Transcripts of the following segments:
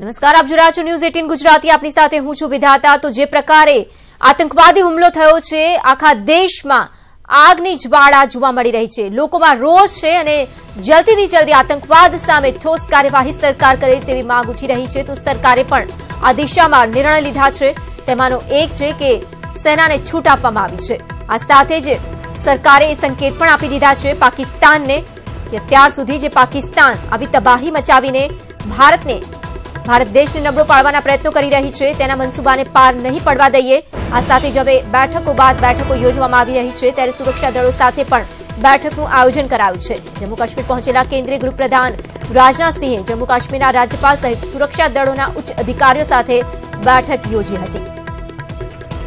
નમસ્કાર, આપ રહ્યા છો ન્યૂઝ એટીન ગુજરાતી. આપની સાથે હું છું વિધાતા. તો જે પ્રકારે આતંકવાદી હુમલો થયો છે, આખા દેશમાં આગની જ્વાળા જોવા મળી રહી છે. લોકોમાં રોષ છે અને જલ્દીથી જલ્દી આતંકવાદ સામે ઠોસ કાર્યવાહી સરકાર કરે તેવી માંગ ઉઠી રહી છે. તો સરકારે પણ આ દિશામાં નિર્ણય લીધા છે. તેમાંનો એક છે કે સેનાને છૂટ આપવામાં આવી છે. આ સાથે જ સરકારે એ સંકેત પણ આપી દીધા છે પાકિસ્તાનને કે અત્યાર સુધી જે પાકિસ્તાન આવી તબાહી મચાવીને ભારતને ભારત દેશને નબળો પાડવાના પ્રયત્નો કરી રહી છે. તેના મનસુબાને પાર નહીં પડવા દઈએ. આ સાથે જ હવે બેઠકો બાદ બેઠકો યોજવામાં આવી રહી છે. ત્યારે સુરક્ષા દળો સાથે પણ બેઠકનું આયોજન કરાયું છે. જમ્મુ કાશ્મીર પહોંચેલા કેન્દ્રીય ગૃહપ્રધાન રાજનાથસિંહે જમ્મુ કાશ્મીરના રાજ્યપાલ સહિત સુરક્ષા દળોના ઉચ્ચ અધિકારીઓ સાથે બેઠક યોજી હતી.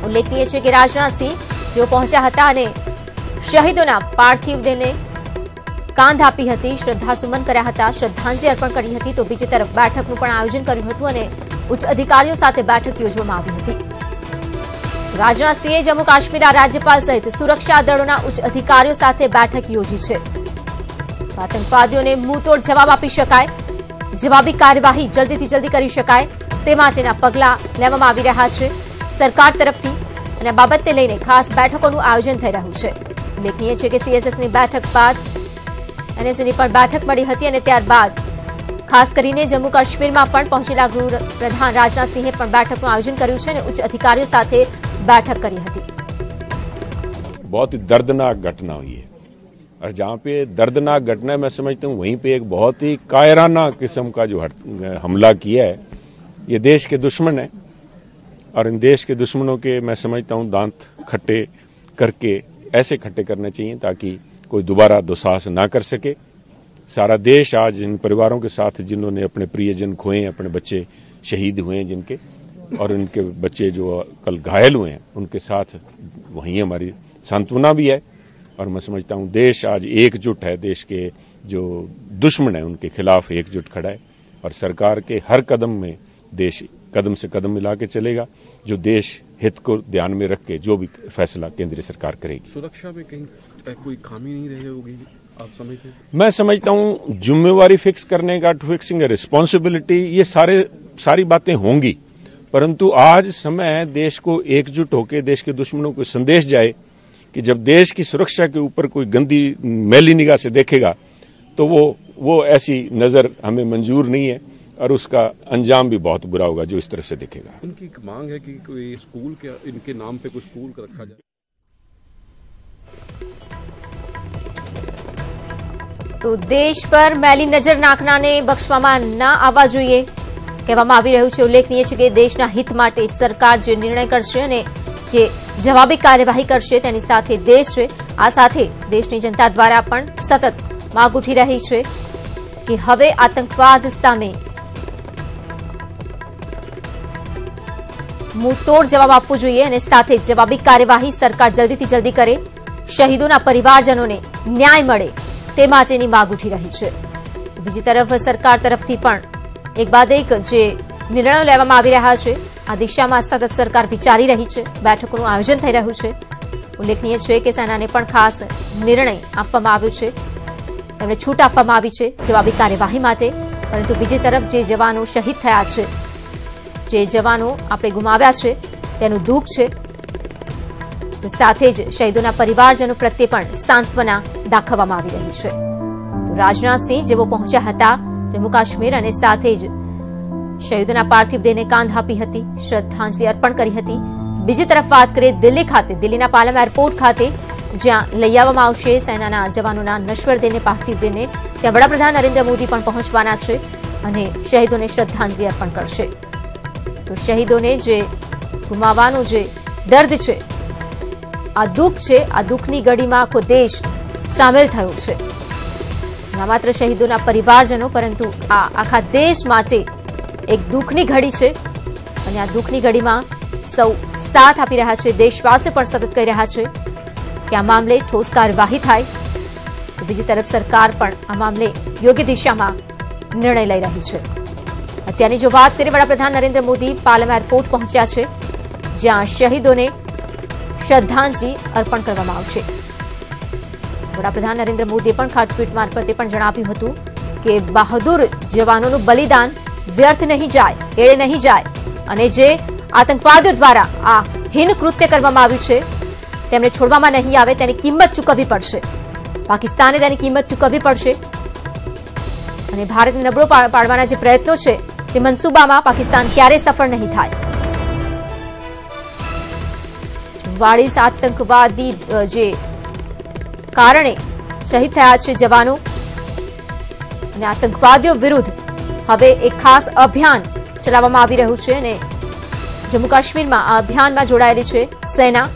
ઉલ્લેખનીય છે કે રાજનાથસિંહ જેઓ પહોંચ્યા હતા અને શહીદોના પાર્થિવ દેહને કાંધ આપી હતી શ્રદ્ધાસુમન કર્યા હતા, શ્રદ્ધાંજલિ અર્પણ કરી હતી, તો બીજી તરફ બેઠકનું પણ આયોજન કર્યું હતું અને ઉચ્ચ અધિકારીઓ સાથે બેઠક યોજવામાં આવી હતી. રાજનાથસિંહે જમ્મુ કાશ્મીરના રાજ્યપાલ સહિત સુરક્ષા દળોના ઉચ્ચ અધિકારીઓ સાથે બેઠક યોજી છે. આતંકવાદીઓને મુંહતોડ જવાબ આપી શકાય, જવાબી કાર્યવાહી જલ્દીથી જલ્દી કરી શકાય, તે માટેના પગલાં લેવામાં આવી રહ્યા છે સરકાર તરફથી અને બાબતને લઈને ખાસ બેઠકોનું આયોજન થઈ રહ્યું છે. ઉલ્લેખનીય છે કે સીએસએસની બેઠક બાદ એનએસએની પણ બેઠક મળી હતી અને ત્યારબાદ ખાસ કરીને જમ્મુ કાશ્મીરમાં પણ પહોંચેલા ગૃહપ્રધાન રાજનાથસિંહે પણ બેઠકનું આયોજન કર્યું છે અને ઉચ્ચ અધિકારીઓ સાથે बैठक करी હતી बहुत ही दर्दनाक घटना हुई है और जहाँ पे दर्दनाक घटना है मैं समझता हूँ वहीं पे एक बहुत ही कायराना किस्म का जो हमला किया है ये देश के दुश्मन है और इन देश के दुश्मनों के मैं समझता हूँ दांत खट्टे करके ऐसे खट्टे करने चाहिए ताकि कोई दोबारा दुसाहस ना कर सके। सारा देश आज इन परिवारों के साथ जिन्होंने अपने प्रियजन खोए, अपने बच्चे शहीद हुए हैं जिनके, और उनके बच्चे जो कल घायल हुए हैं, उनके साथ वहीं हमारी सांत्वना भी है। और मैं समझता हूँ देश आज एकजुट है, देश के जो दुश्मन है, उनके खिलाफ एकजुट खड़ा है। और सरकार के हर कदम में देश कदम से कदम मिला के चलेगा, जो देश हित को ध्यान में रख के जो भी फैसला केंद्रीय सरकार करेगी। सुरक्षा में कहीं कोई खामी नहीं रही होगी आप समझते मैं समझता हूँ जिम्मेवारी फिक्स करने का फिक्सिंग रिस्पॉन्सिबिलिटी ये सारे सारी बातें होंगी। परंतु आज समय है देश को एकजुट होकर देश के दुश्मनों को संदेश जाए कि जब देश की सुरक्षा के ऊपर कोई गंदी मैली निगाह से देखेगा तो वो वो ऐसी नज़र हमें मंजूर नहीं है और उसका अंजाम भी बहुत बुरा होगा जो इस तरह से दिखेगा। उनकी एक मांग है कि कोई स्कूल के इनके नाम पे कोई स्कूल रखा जाए। તો દેશ પર મેલી નજર નાખનાને બક્ષવામાં ના આવવા જોઈએ. કહેવામાં આવી રહ્યું છે, ઉલ્લેખનીય છે કે દેશના હિત માટે સરકાર જે નિર્ણય કરશે અને જે જવાબી કાર્યવાહી કરશે તેની સાથે દેશ છે. આ સાથે દેશની જનતા દ્વારા પણ સતત માગ ઉઠી રહી છે કે હવે આતંકવાદ સામે મુંહતોડ જવાબ આપવો જોઈએ અને સાથે જવાબી કાર્યવાહી સરકાર જલ્દીથી જલ્દી કરે. શહીદોના પરિવારજનોને ન્યાય મળે. તે માટેની માગ ઉઠી રહી છે. બીજી તરફ સરકાર તરફથી પણ એક બાદ એક જે નિર્ણયો લેવામાં આવી રહ્યા છે, આ દિશામાં સતત સરકાર વિચારી રહી છે. બેઠકોનું આયોજન થઈ રહ્યું છે. ઉલ્લેખનીય છે કે સેનાને પણ ખાસ નિર્ણય આપવામાં આવ્યો છે. તેમને છૂટ આપવામાં આવી છે જવાબી કાર્યવાહી માટે. પરંતુ બીજી તરફ જે જવાનો શહીદ થયા છે, જે જવાનો આપણે ગુમાવ્યા છે, તેનું દુઃખ છે. સાથે જ શહીદોના પરિવારજનો પ્રત્યે પણ સાંત્વના દાખવવામાં આવી રહી છે. રાજનાથસિંહ જેઓ પહોંચ્યા હતા જમ્મુ કાશ્મીર અને સાથે જ શહીદોના પાર્થિવ દેહને કાંધ આપી હતી, શ્રદ્ધાંજલિ અર્પણ કરી હતી. બીજી તરફ વાત કરીએ દિલ્હી ખાતે. દિલ્હીના પાલમ એરપોર્ટ ખાતે જ્યાં લઈ આવવામાં આવશે સેનાના જવાનોના નશ્વર દેહને, પાર્થિવ દેહને, ત્યાં વડાપ્રધાન નરેન્દ્ર મોદી પણ પહોંચવાના છે અને શહીદોને શ્રદ્ધાંજલિ અર્પણ કરશે. તો શહીદોને જે ગુમાવવાનું જે દર્દ છે આ દુઃખ છે, આ દુઃખની ઘડીમાં આખો દેશ સામેલ થયો છે. ના માત્ર શહીદોના પરિવારજનો, પરંતુ આ આખા દેશ માટે એક દુઃખની ઘડી છે. અને આ દુઃખની ઘડીમાં સૌ સાથ આપી રહ્યા છે, દેશવાસીઓ પણ સતત કહી રહ્યા છે કે આ મામલે ઠોસ કાર્યવાહી થાય. બીજી તરફ સરકાર પણ આ મામલે યોગ્ય દિશામાં નિર્ણય લઈ રહી છે. અત્યારની જો વાત કરીએ વડાપ્રધાન નરેન્દ્ર મોદી પાલમ એરપોર્ટ પહોંચ્યા છે, જ્યાં શહીદોને શ્રદ્ધાંજલિ અર્પણ કરવામાં આવશે. વડાપ્રધાન નરેન્દ્ર મોદીએ પણ ખાટપીટ મારફતે પણ જણાવ્યું હતું કે બહાદુર જવાનોનું બલિદાન વ્યર્થ નહીં જાય એળે નહીં જાય અને જે આતંકવાદીઓ દ્વારા આ હીન કૃત્ય કરવામાં આવ્યું છે, તેમને છોડવામાં નહીં આવે તેની કિંમત ચૂકવવી પડશે. પાકિસ્તાને તેની કિંમત ચૂકવવી પડશે. અને ભારતને નબળો પાડવાના જે પ્રયત્નો છે તે મનસૂબામાં પાકિસ્તાન ક્યારેય સફળ નહીં થાય. વાળીસ આતંકવાદી જે કારણે શહીદ થયા છે જવાનો. અને આતંકવાદીઓ વિરુદ્ધ હવે એક ખાસ અભિયાન ચલાવવામાં આવી રહ્યું છે અને જમ્મુ કાશ્મીરમાં આ અભિયાનમાં જોડાયેલી છે સેના.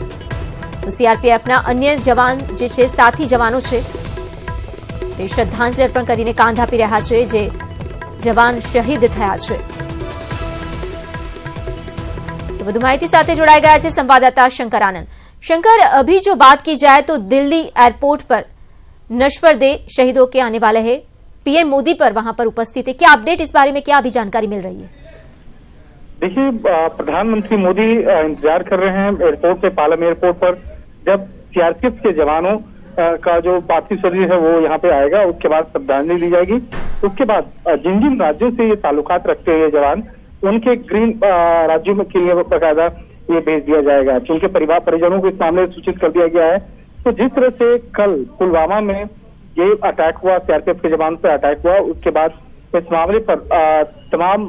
સીઆરપીએફના અન્ય જવાન જે છે, સાથી જવાનો છે. તે શ્રદ્ધાંજલિ અર્પણ કરીને કાંધ આપી રહ્યા છે, જે જવાન શહીદ થયા છે. तो વધુ માહિતી સાથે જોડાઈ गया है संवाददाता शंकर आनंद शंकर अभी जो बात की जाए तो दिल्ली एयरपोर्ट पर नश्वर दे शहीदों के आने वाले हैं पीएम मोदी पर वहां पर उपस्थित है क्या अपडेट इस बारे में क्या अभी जानकारी मिल रही है देखिए अ, प्रधानमंत्री मोदी अ, इंतजार कर रहे हैं एयरपोर्ट पे पालम एयरपोर्ट पर जब सीआरपीएफ के जवानों अ, का जो पार्थिव शरीर है वो यहाँ पे आएगा उसके बाद श्रद्धांजलि ली जाएगी उसके बाद अ, जिन जिन राज्यों से ये ताल्लुकात रखते हैं ये जवान उनके ग्रीन राज्यों में के लिए बकायदा ये भेज दिया जाएगा। उनके परिवार परिजनों को इस मामले सूचित कर दिया गया है तो जिस तरह से कल पुलवामा में ये अटैक हुआ सीआरपीएफ के जवान पर अटैक हुआ उसके बाद इस मामले पर तमाम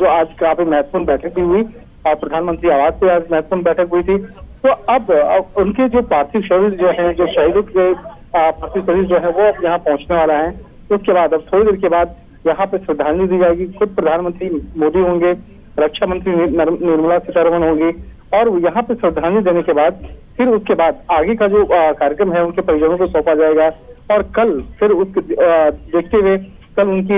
जो आज काफ़ी महत्वपूर्ण बैठक भी हुई और प्रधानमंत्री आवास पे आज महत्वपूर्ण बैठक हुई थी तो अब अ, उनके जो पार्थिव शरीर जो है जो शहीदों के पार्थिव शरीर जो है वो अब यहाँ पहुँचने वाला है। उसके बाद अब थोड़ी देर के बाद यहाँ पे श्रद्धांजलि दी जाएगी। खुद प्रधानमंत्री मोदी होंगे रक्षा मंत्री निर्मला सीतारमण होंगी और यहाँ पे श्रद्धांजलि देने के बाद, फिर उसके बाद आगे का जो कार्यक्रम है, उनके परिजनों को सौंपा जाएगा और कल फिर उसके देखते हुए कल उनकी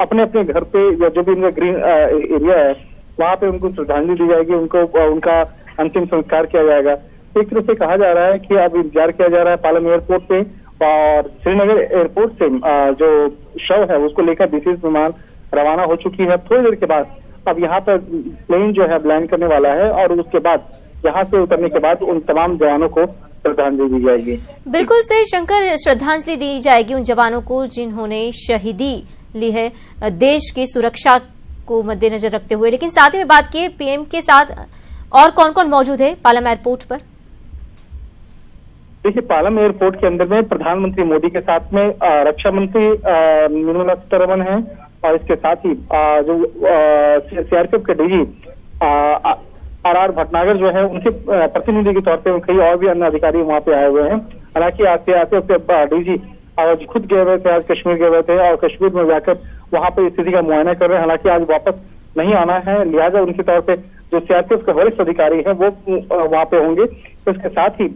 अपने अपने घर पे या जो भी उनका ग्रीन एरिया है, वहाँ पे उनको श्रद्धांजलि दी जाएगी, उनको उनका अंतिम संस्कार किया जाएगा। एक तरह से कहा जा रहा है कि अब इंतज़ार किया जा रहा है पालम एयरपोर्ट पे और श्रीनगर एयरपोर्ट से जो शव है, उसको लेकर विशेष विमान रवाना हो चुकी है थोड़ी देर के बाद। अब यहाँ पर प्लेन जो है लैंड करने वाला है और उसके बाद, यहाँ से उतरने के बाद उन तमाम जवानों को श्रद्धांजलि दी जाएगी। बिल्कुल से शंकर, श्रद्धांजलि दी जाएगी उन जवानों को जिन्होंने शहीदी ली है, देश की सुरक्षा को मद्देनजर रखते हुए। लेकिन साथ ही में बात की पीएम के साथ और कौन कौन मौजूद है पालम एयरपोर्ट पर? देखिए, पालम एयरपोर्ट के अंदर में प्रधानमंत्री मोदी के साथ में रक्षा मंत्री निर्मला सीतारमण है और इसके साथ ही जो सीआरपीएफ के डीजी आर आर भटनागर जो है, उनके प्रतिनिधि के तौर पे कई और भी अन्य अधिकारी वहाँ पे आए हुए हैं। हालाँकि आज सीआरपीएफ के डीजी आज खुद गए हुए थे, आज कश्मीर गए हुए थे और कश्मीर में जाकर वहाँ पे स्थिति का मुआयना कर रहे हैं। हालाँकि आज वापस नहीं आना है। लिहाजा उनके तौर पे जो सीआरपीएफ के वरिष्ठ अधिकारी हैं, वो वहाँ पे होंगे। इसके साथ ही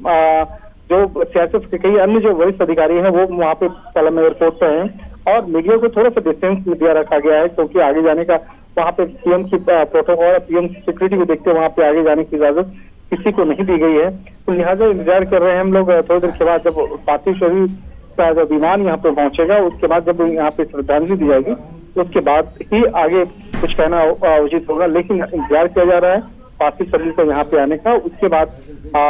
जो सीआरपीएफ के कई अन्य जो वरिष्ठ अधिकारी हैं, वो वहाँ पे पलम एयरपोर्ट पे हैं और मीडिया को थोड़ा सा डिस्टेंस दिया रखा गया है, क्योंकि आगे जाने का वहाँ पे पीएम की प्रोटोकॉल और पीएम सिक्योरिटी को देखते वहाँ पे आगे जाने की इजाज़त किसी को नहीं दी गई है। तो लिहाजा इंतज़ार कर रहे हैं हम लोग थोड़ी देर के बाद जब पार्थिव शरीर का जो विमान यहाँ पे पहुंचेगा, उसके बाद जब यहाँ पे श्रद्धांजलि दी जाएगी, उसके बाद ही आगे कुछ कहना उचित होगा, लेकिन इंतज़ार किया जा रहा है। पार्थिव शरीर को यहाँ पे आने का उसके बाद आ,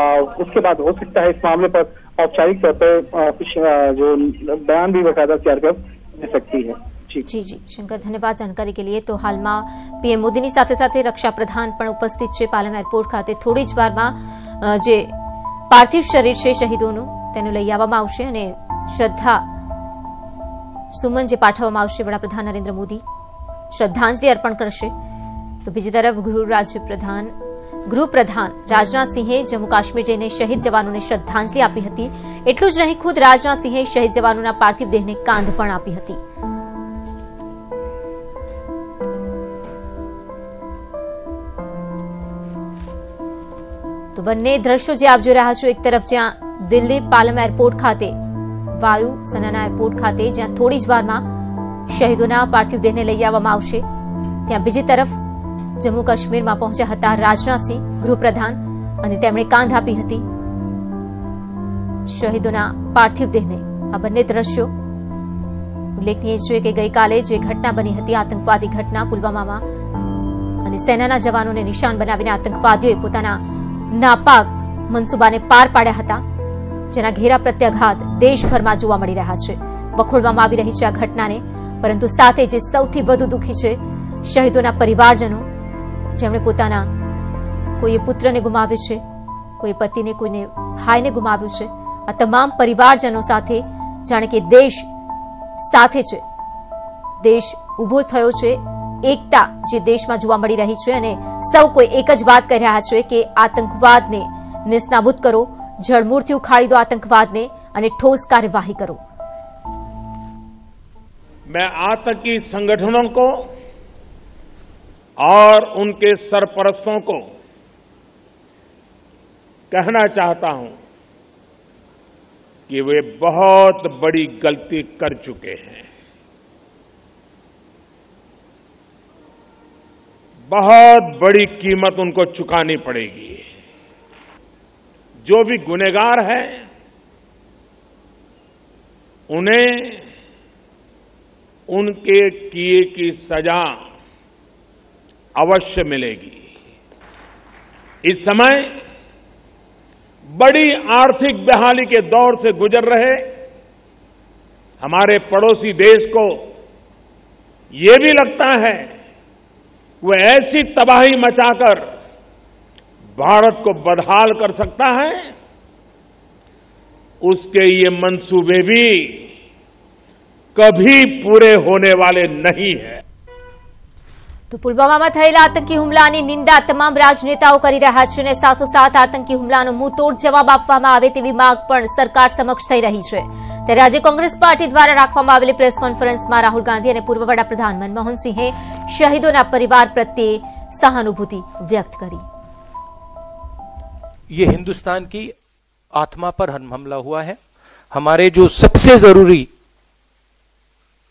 उसके बाद हो सकता है इस मामले पर औपचारिक तौर पर आ, कुछ आ, जो बयान भी बकायदा सीआरपीएफ दे सकती है जी જી જી શંકર ધન્યવાદ જાણકારી કે लिए તો હાલમાં પીએમ મોદીની સાથે સાથે રક્ષા પ્રધાન પણ ઉપસ્થિત છે પાલમ એરપોર્ટ ખાતે થોડી જ વારમાં અ, જે પાર્થિવ શરીર છે શહીદોનું તેનું લઈ આવવામાં આવશે અને શ્રદ્ધા સુમન જે પાઠવવામાં આવશે વડાપ્રધાન નરેન્દ્ર મોદી શ્રદ્ધાંજલિ અર્પણ કરશે તો બીજી તરફ ગૃહ રાજ્યપ્રધાન ગૃહપ્રધાન રાજનાથસિંહે જમ્મુ કાશ્મીર જઈને શહીદ જવાનોને શ્રદ્ધાંજલિ આપી હતી. એટલું જ નહીં, ખુદ રાજનાથસિંહે શહીદ જવાનોના પાર્થિવ દેહને કાંધ પણ આપી હતી. તો બંને દ્રશ્યો જે આપ જોઈ રહ્યા છો, એક તરફ જ્યાં દિલ્હી પાલમ એરપોર્ટ ખાતે વાયુ સેનાના એરપોર્ટ ખાતે જ્યાં થોડી જ વારમાં શહીદોના પાર્થિવ દેહને લઈ આવવામાં આવશે. ત્યાં બીજી તરફ જમ્મુ કાશ્મીરમાં પહોંચ્યા હતા રાજનાથસિંહ ગૃહપ્રધાન, અને તેમણે કાંધ આપી હતી. શહીદોના પાર્થિવ દેહને આ બંને દ્રશ્યો ઉલ્લેખનીય છે કે ગઈકાલે જે ઘટના બની હતી, આતંકવાદી ઘટના પુલવામામાં, અને સેનાના જવાનોને નિશાન બનાવીને આતંકવાદીઓએ પોતાના નાપાક મનસુબાને પાર પાડ્યા હતા, જેના ઘેરા પ્રત્યાઘાત દેશભરમાં જોવા મળી રહ્યા છે. વખોડવામાં આવી રહી છે આ ઘટનાને, પરંતુ સાથે જે સૌથી વધુ દુઃખી છે, શહીદોના પરિવારજનો જેમણે પોતાના કોઈએ પુત્રને ગુમાવ્યો છે કોઈ પતિને કોઈને ભાઈને ગુમાવ્યું છે આ તમામ પરિવારજનો સાથે જાણે કે દેશ સાથે છે દેશ ઊભો થયો છે એકતા જે દેશમાં જોવા મળી રહી છે અને સૌ કોઈ એક જ વાત કરી રહ્યા છે કે આતંકવાદને નિસ્નાબૂદ કરો જળમૂળથી ઉખાડી દો આતંકવાદને અને ઠોસ કાર્યવાહી કરો मैं आतंकी संगठनों को और उनके सरपरस्तों को कहना चाहता हूँ कि वे बहुत बड़ी गलती कर चुके हैं। बहुत बड़ी कीमत उनको चुकानी पड़ेगी। जो भी गुनेगार है, उन्हें उनके किए की सजा अवश्य मिलेगी। इस समय बड़ी आर्थिक बहाली के दौर से गुजर रहे हमारे पड़ोसी देश को ये भी लगता है वह ऐसी तबाही मचाकर भारत को बदहाल कर सकता है। उसके ये मंसूबे भी कभी पूरे होने वाले नहीं है। તો પુલવામામાં થયેલા આતંકી હુમલાની નિંદા તમામ રાજનેતાઓ કરી રહ્યા છે અને સાથોસાથ આતંકી હુમલાનો મુંહતોડ જવાબ આપવામાં આવે તેવી માંગ પણ સરકાર સમક્ષ થઈ રહી છે ત્યારે આજે કોંગ્રેસ પાર્ટી દ્વારા રાખવામાં આવેલી પ્રેસ કોન્ફરન્સમાં રાહુલ ગાંધી અને પૂર્વ વડાપ્રધાન મનમોહન સિંહે શહીદોના પરિવાર પ્રત્યે સહાનુભૂતિ વ્યક્ત કરી ये हिंदुस्तान की आत्मा पर हम- हमला हुआ है हमारे जो सबसे जरूरी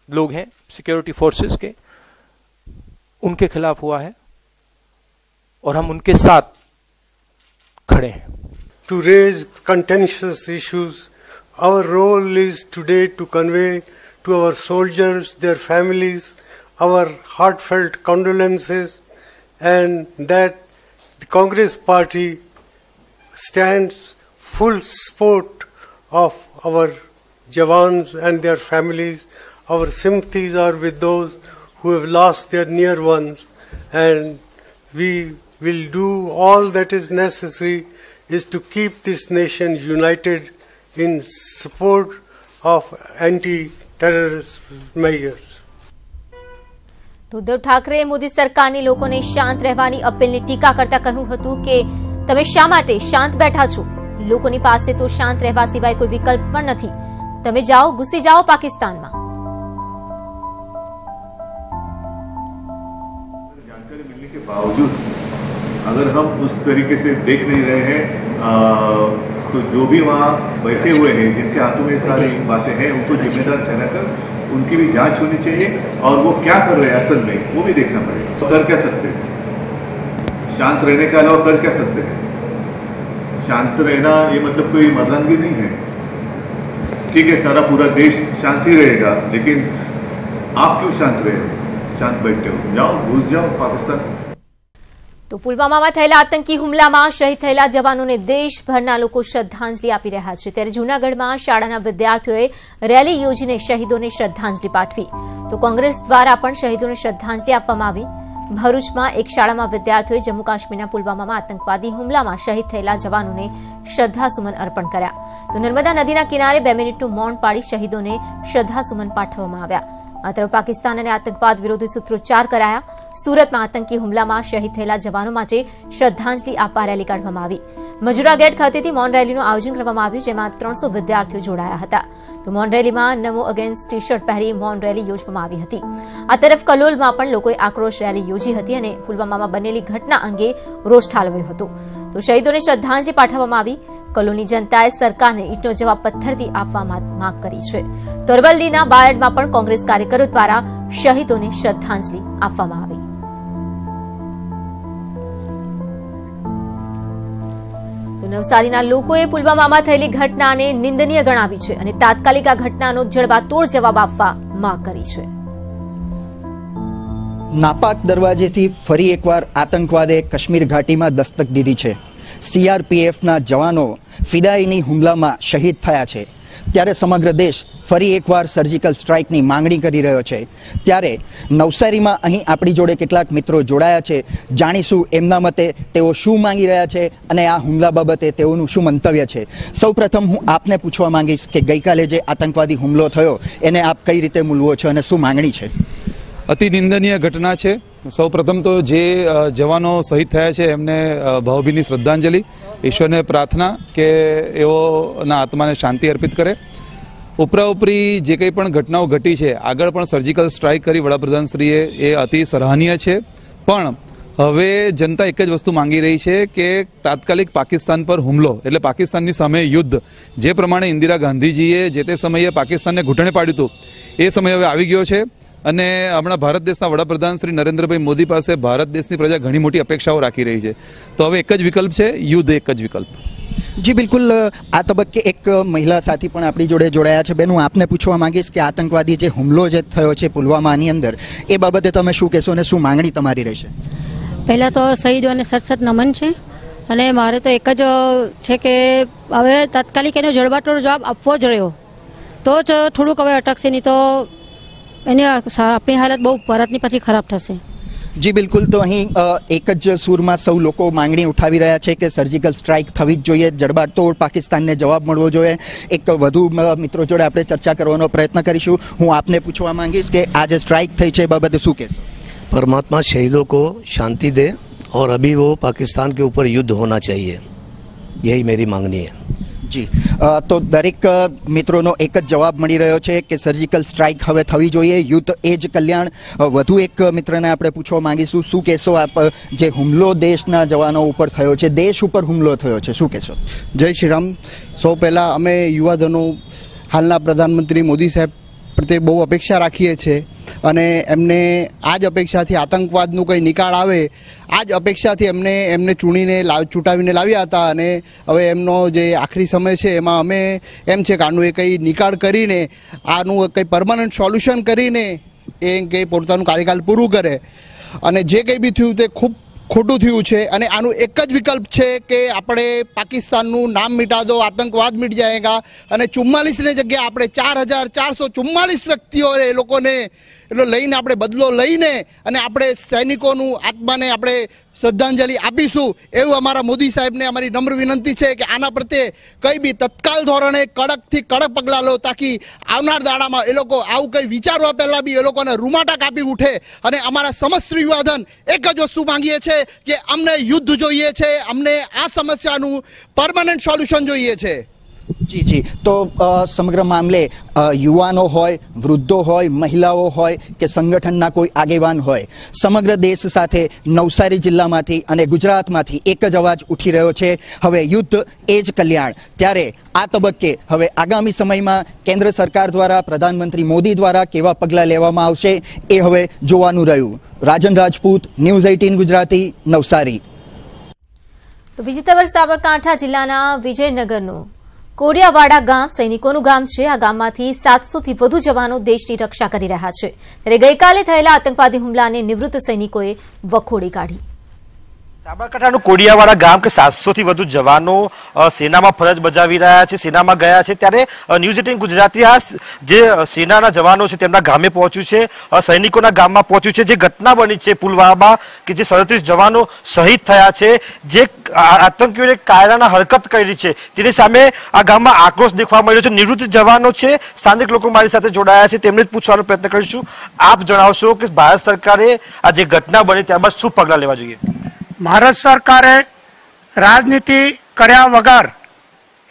लोग हैं सिक्योरिटी फोर्सेस के उनके खिलाफ हुआ है और हम उनके साथ खड़े हैं। To raise contentious issues our role is today to convey to our soldiers their families our heartfelt condolences and that the Congress party stand full support of our jawan and their families our sympathies are with those who have lost their near ones, and we will do all that is necessary is to keep this nation united in support of anti-terrorist measures. તો ઉદ્ધવ ઠાકરેએ મોદી સરકારની લોકોને શાંત રહેવાની અપીલની ટીકા કરતા કહ્યું હતું કે તમે શા માટે શાંત બેઠા છો લોકોની પાસે તો શાંત રહેવા સિવાય કોઈ વિકલ્પ પણ નથી તમે જાઓ ઘૂસી જાઓ પાકિસ્તાનમાં बावजूद अगर हम उस तरीके से देख नहीं रहे हैं तो जो भी वहाँ बैठे हुए हैं, जिनके हाथों में सारी बातें हैं, उनको जिम्मेदार ठहराकर उनकी भी जाँच होनी चाहिए और वो क्या कर रहे हैं असल में, वो भी देखना पड़ेगा। तो कर क्या सकते हैं? शांत रहने के अलावा कर क्या सकते हैं? शांत रहना ये मतलब कोई मर्दानगी नहीं है। ठीक है, सारा पूरा देश शांति रहेगा, लेकिन आप क्यों शांत रहे? हो शांत बैठे हो। जाओ, घुस जाओ, पाकिस्तान તો પુલવામામાં થયેલા આતંકી હુમલામાં શહીદ થયેલા જવાનોને દેશભરના લોકો શ્રદ્ધાંજલિ આપી રહ્યા છે. ત્યારે જૂનાગઢમાં શાળાના વિદ્યાર્થીઓએ રેલી યોજીને શહીદોને શ્રદ્ધાંજલિ પાઠવી. તો કોંગ્રેસ દ્વારા પણ શહીદોને શ્રદ્ધાંજલિ આપવામાં આવી. ભરૂચમાં એક શાળામાં વિદ્યાર્થીઓએ જમ્મુ કાશ્મીરના પુલવામામાં આતંકવાદી હુમલામાં શહીદ થયેલા જવાનોને શ્રદ્ધાસુમન અર્પણ કર્યા. તો નર્મદા નદીના કિનારે બે મિનિટનું મૌન પાડી શહીદોને શ્રદ્ધાસુમન પાઠવવામાં આવ્યા. આ તરફ પાકિસ્તાન અને આતંકવાદ વિરોધી સૂત્રોચ્ચાર કરાયા. સુરતમાં આતંકી હુમલામાં શહીદ થયેલા જવાનો માટે શ્રદ્ધાંજલિ આપવા રેલી કાઢવામાં આવી. મજુરા ગેટ ખાતેથી મૌન રેલીનું આયોજન કરવામાં આવ્યું, જેમાં ત્રણસો વિદ્યાર્થીઓ જોડાયા હતા. તો મૌન રેલીમાં નમો અગેન્સ્ટ ટી શર્ટ પહેરી મૌન રેલી યોજવામાં આવી હતી. આ તરફ કલોલમાં પણ લોકોએ આક્રોશ રેલી યોજી હતી અને પુલવામામાં બનેલી ઘટના અંગે રોષ ઠાલવ્યો હતો. તો શહીદોને શ્રદ્ધાંજલિ પાઠવવામાં આવી. કલોની જનતાએ સરકારને ઈટનો જવાબ પથ્થરથી આપવા માંગ કરી છે. તો બાયડમાં પણ કોંગ્રેસ કાર્યકરો દ્વારા શહીદોને શ્રદ્ધાંજલિ આપવામાં આવી. નવસારીના લોકોએ પુલવામામાં થયેલી ઘટનાને નિંદનીય ગણાવી છે અને તાત્કાલિક આ ઘટનાનો જડબાતોડ જવાબ આપવા માંગ કરી છે. નાપાક દરવાજેથી ફરી એકવાર આતંકવાદે કાશ્મીર ઘાટીમાં દસ્તક દીધી છે. સીઆરપીએફના જવાનો ફિદાઈની હુમલામાં શહીદ થયા છે. ત્યારે સમગ્ર દેશ ફરી એકવાર સર્જિકલ સ્ટ્રાઇકની માંગણી કરી રહ્યો છે. ત્યારે નવસારીમાં અહીં આપણી જોડે કેટલાક મિત્રો જોડાયા છે. જાણીશું એમના મતે તેઓ શું માંગી રહ્યા છે અને આ હુમલા બાબતે તેઓનું શું મંતવ્ય છે. સૌપ્રથમ હું આપને પૂછવા માંગીશ કે ગઈકાલે જે આતંકવાદી હુમલો થયો, એને આપ કઈ રીતે મૂલવો છો અને શું માંગણી છે? અતિ નિંદનીય ઘટના છે. સૌ પ્રથમ તો જે જવાનો શહીદ થયા છે, એમને ભાવભીની શ્રદ્ધાંજલિ, ઈશ્વરને પ્રાર્થના કે એઓના આત્માને શાંતિ અર્પિત કરે. ઉપરા ઉપરી જે કંઈ પણ ઘટનાઓ ઘટી છે, આગળ પણ સર્જિકલ સ્ટ્રાઇક કરી વડાપ્રધાનશ્રીએ, એ અતિ સરાહનીય છે. પણ હવે જનતા એક જ વસ્તુ માંગી રહી છે કે તાત્કાલિક પાકિસ્તાન પર હુમલો, એટલે પાકિસ્તાનની સામે યુદ્ધ. જે પ્રમાણે ઇન્દિરા ગાંધીજીએ જે તે સમયે પાકિસ્તાનને ઘૂંટણે પાડ્યું હતું, એ સમય હવે આવી ગયો છે. અને હમણાં ભારત દેશના વડાપ્રધાન શ્રી નરેન્દ્રભાઈ મોદી પાસે ભારત દેશની પ્રજા ઘણી મોટી અપેક્ષાઓ રાખી રહી છે. તો હવે એક જ વિકલ્પ છે યુદ્ધ એક જ વિકલ્પ. જી બિલકુલ આ તબક્કે એક મહિલા સાથી પણ આપણી જોડે જોડાયા છે. બેન હું આપને પૂછવા માંગીશ કે આતંકવાદી જે હુમલો જે થયો છે પુલવામાની અંદર એ બાબતે તમે શું કહેશો અને શું માંગણી તમારી રહેશે? પહેલાં તો શહીદોને સતસત સત નમન છે. અને મારે તો એક જ છે કે હવે તાત્કાલિક એનો જડબાટોળ જવાબ આપવો જ રહ્યો. તો જ થોડુંક હવે અટકશે નહીં તો એની આપણી હાલત બહુ ભારતની પછી ખરાબ થશે જી બિલકુલ તો અહીં અ, એક જ સૂરમાં સૌ લોકો માંગણી ઉઠાવી રહ્યા છે કે સર્જિકલ સ્ટ્રાઇક થવી જ જોઈએ જડબાતોડ પાકિસ્તાનને જવાબ મળવો જોઈએ એક વધુ અ, મિત્રો જોડે આપણે ચર્ચા કરવાનો પ્રયત્ન કરીશું હું આપને પૂછવા માંગીશ કે આ જે સ્ટ્રાઇક થઈ છે એ બાબતે શું કહેશો परमात्मा शहीदों को शांति दे और अभी वो पाकिस्तान के ऊपर युद्ध होना चाहिए यही मेरी मांगनी है જી. તો દરેક મિત્રોનો એક જ જવાબ મળી રહ્યો છે કે સર્જિકલ સ્ટ્રાઇક હવે થવી જોઈએ. એ જ કલ્યાણ. વધુ એક મિત્રને આપણે પૂછવા માંગીશું. શું કહેશો આપ જે હુમલો દેશના જવાનો ઉપર થયો છે? દેશ ઉપર હુમલો થયો છે. શું કહેશો? જય શ્રી રામ. સૌ પહેલાં અમે યુવાધનો હાલના પ્રધાનમંત્રી મોદી સાહેબ પ્રત્યે બહુ અપેક્ષા રાખીએ છીએ અને એમને આ જ અપેક્ષાથી આતંકવાદનું કંઈ નિકાળ આવે આ જ અપેક્ષાથી એમને એમને ચૂણીને લાવ, ચૂંટાવીને લાવ્યા હતા અને હવે એમનો જે આખરી સમય છે એમાં અમે એમ છે કે આનું એ કંઈ નિકાળ કરીને, આનું કંઈ પરમાનન્ટ સોલ્યુશન કરીને એ કંઈ પોતાનું કાર્યકાલ પૂરું કરે. અને જે કંઈ બી થયું તે ખૂબ ખોટું થયું છે અને આનું એક જ વિકલ્પ છે કે આપણે પાકિસ્તાનનું નામ મિટા દો, આતંકવાદ મિટ જાયેગા અને ચુમ્માલીસની જગ્યાએ આપણે ચાર હજાર ચારસો ચુમ્માલીસ વ્યક્તિઓ એ લોકોને એટલો લઈને આપણે બદલો લઈને અને આપણે સૈનિકોનું આત્માને આપણે શ્રદ્ધાંજલિ આપીશું એવું અમારા મોદી સાહેબને અમારી નમ્ર વિનંતી છે કે આના પ્રત્યે કંઈ બી તત્કાલ ધોરણે કડકથી કડક પગલાં લો તાકી આવનાર દાડામાં એ લોકો આવું કંઈ વિચારવા પહેલાં બી એ લોકોને રૂમાટા કાપી ઉઠે અને અમારા સમસ્ત યુવાધન એક જ વસ્તુ માંગીએ છે કે અમને યુદ્ધ જોઈએ છે, અમને આ સમસ્યાનું પરમાનન્ટ સોલ્યુશન જોઈએ છે. જી જી. તો સમગ્ર મામલે યુવાનો હોય, વૃદ્ધો હોય, મહિલાઓ હોય કે સંગઠનના કોઈ આગેવાન હોય, સમગ્ર દેશ સાથે નવસારી જિલ્લામાંથી અને ગુજરાતમાંથી એક જ અવાજ ઉઠી રહ્યો છે. હવે યુદ્ધ એ જ કલ્યાણ. ત્યારે આ તબક્કે હવે આગામી સમયમાં કેન્દ્ર સરકાર દ્વારા, પ્રધાનમંત્રી મોદી દ્વારા કેવા પગલાં લેવામાં આવશે એ હવે જોવાનું રહ્યું. Rajan Rajput, news eighteen Gujarati, Navsari. તરફ સાબરકાંઠા જિલ્લાના વિજયનગરનું કોડિયાવાડા ગામ સૈનિકોનું ગામ છે. આ ગામમાંથી સાતસોથી વધુ જવાનો દેશની રક્ષા કરી રહ્યા છે. ત્યારે ગઈકાલે થયેલા આતંકવાદી હુમલાને નિવૃત્ત સૈનિકોએ વખોડી કાઢી. સાબરકાંઠાનું કોડિયાવાડા ગામ કે સાતસોથી વધુ જવાનો સેનામાં ફરજ બજાવી રહ્યા છે, સેનામાં ગયા છે, ત્યારે ન્યૂઝ એટીન ગુજરાતી આ જે સેનાના જવાનો છે, તેમના ગામે પહોંચ્યું છે સૈનિકોના ગામમાં પહોંચ્યું છે, જે ઘટના બની છે પુલવામા કે જે સડત્રીસ જવાનો શહીદ થયા છે, જે આતંકીઓને કાયદાના હરકત કરી છે. તેની સામે આ ગામમાં આક્રોશ દેખવા મળ્યો છે. નિવૃત્ત જવાનો છે, સ્થાનિક લોકો મારી સાથે જોડાયા છે, તેમને જ પૂછવાનો પ્રયત્ન કરીશું. આપ જણાવશો કે ભારત સરકારે આ જે ઘટના બની ત્યારબાદ શું પગલાં લેવા જોઈએ? ભારત સરકારે રાજનીતિ કર્યા વગર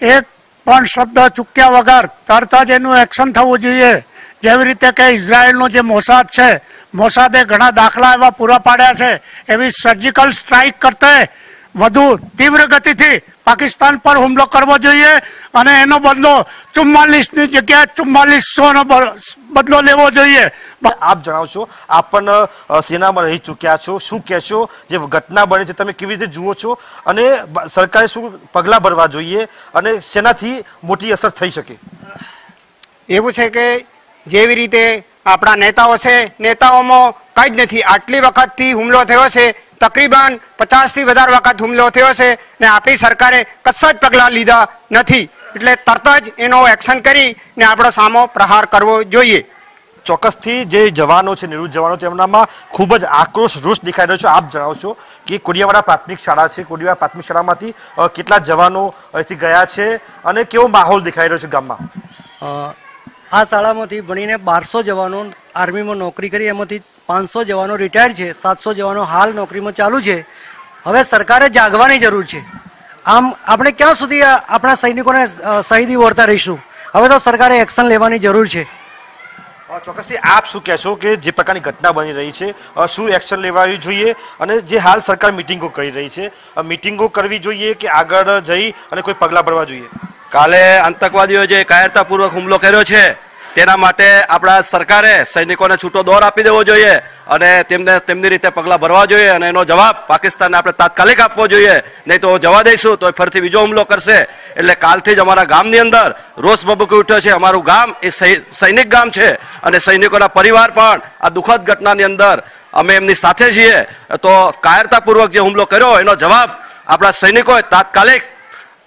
એક પણ શબ્દ ચૂક્યા વગર તરત જ એનું એક્શન થવું જોઈએ. જેવી રીતે કે ઇઝરાયલનો જે મોસાદ છે, મોસાદે ઘણા દાખલા એવા પૂરા પાડ્યા છે. એવી સર્જિકલ સ્ટ્રાઇક કરતે વધુ તીવ્ર ગતિથી પાકિસ્તાન પર હુમલો કરવો જોઈએ અને એનો બદલો ચુમ્માલીસની જગ્યાએ ચુમ્માલીસો નો બદલો લેવો જોઈએ. આપ જણાવશો આપ પણ સેનામાં રહી ચૂક્યા છો. શું કહેશો? જે ઘટના બની છે તમે કેવી રીતે જુઓ છો? અને સરકારે શું પગલાં ભરવા જોઈએ અને શેનાથી મોટી અસર થઈ શકે? એવું છે કે જેવી રીતે આપણા નેતાઓ છે નેતાઓમાં કંઈ જ નથી. આટલી વખતથી હુમલો થયો છે તકરીબન પચાસથી વધારે વખત હુમલો થયો છે ને આપણી સરકારે કશા જ પગલાં લીધા નથી. એટલે તરત જ એનો એક્શન કરી ને આપણો સામો પ્રહાર કરવો જોઈએ. ચોક્કસથી જે જવાનો છે નિવૃત્ત જવાનો તેમનામાં ખૂબ જ આક્રોશ રોષ દેખાઈ રહ્યો છે. આપ જણાવશો કે કોડિયાવાડા પ્રાથમિક શાળા છે. કોડિયાવાડા પ્રાથમિક શાળામાંથી કેટલા જવાનો અહીંથી ગયા છે અને કેવો માહોલ દેખાઈ રહ્યો છે ગામમાં? આ શાળામાંથી ભણીને બારસો જવાનો આર્મીમાં નોકરી કરી. એમાંથી પાંચસો જવાનો રિટાયર્ડ છે સાતસો જવાનો હાલ નોકરીમાં ચાલુ છે. હવે સરકારે જાગવાની જરૂર છે. આમ આપણે ક્યાં સુધી આપણા સૈનિકોને શહીદી ઓરતા રહીશું? હવે તો સરકારે એક્શન લેવાની જરૂર છે. ચોક્કસથી આપ શું કહેશો કે જે પ્રકારની ઘટના બની રહી છે શું એક્શન લેવાવી જોઈએ અને જે હાલ સરકાર મિટિંગો કરી રહી છે મિટિંગો કરવી જોઈએ કે આગળ જઈ અને કોઈ પગલાં ભરવા જોઈએ? કાલે આતંકવાદીઓ જે કાયરતાપૂર્વક હુમલો કર્યો છે તેના માટે આપણા સરકારે સૈનિકોને છૂટો દોર આપી દેવો જોઈએ અને તેમને તેમની રીતે પગલાં ભરવા જોઈએ અને એનો જવાબ પાકિસ્તાનને આપણે તાત્કાલિક આપવો જોઈએ. નહીં તો જવા દઈશું તો ફરીથી બીજો હુમલો કરશે. એટલે કાલથી જ અમારા ગામની અંદર રોષ ભભૂકી ઉઠ્યો છે. અમારું ગામ એ સૈનિક ગામ છે અને સૈનિકોના પરિવાર પણ આ દુઃખદ ઘટનાની અંદર અમે એમની સાથે છીએ. તો કાયરતાપૂર્વક જે હુમલો કર્યો, એનો જવાબ આપણા સૈનિકોએ તાત્કાલિક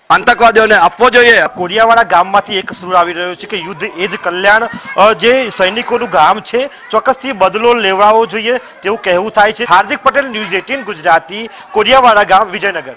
આતંકવાદીઓને આપવો જોઈએ. કોરિયાવાળા ગામમાંથી એક સૂર આવી રહ્યો છે કે યુદ્ધ એ જ કલ્યાણ જે સૈનિકોનું ગામ છે, ચોક્કસથી બદલો લેવડાવવો જોઈએ તેવું કહેવું થાય છે. હાર્દિક પટેલ, ન્યૂઝ એટીન ગુજરાતી, કોરિયાવાળા ગામ, વિજયનગર.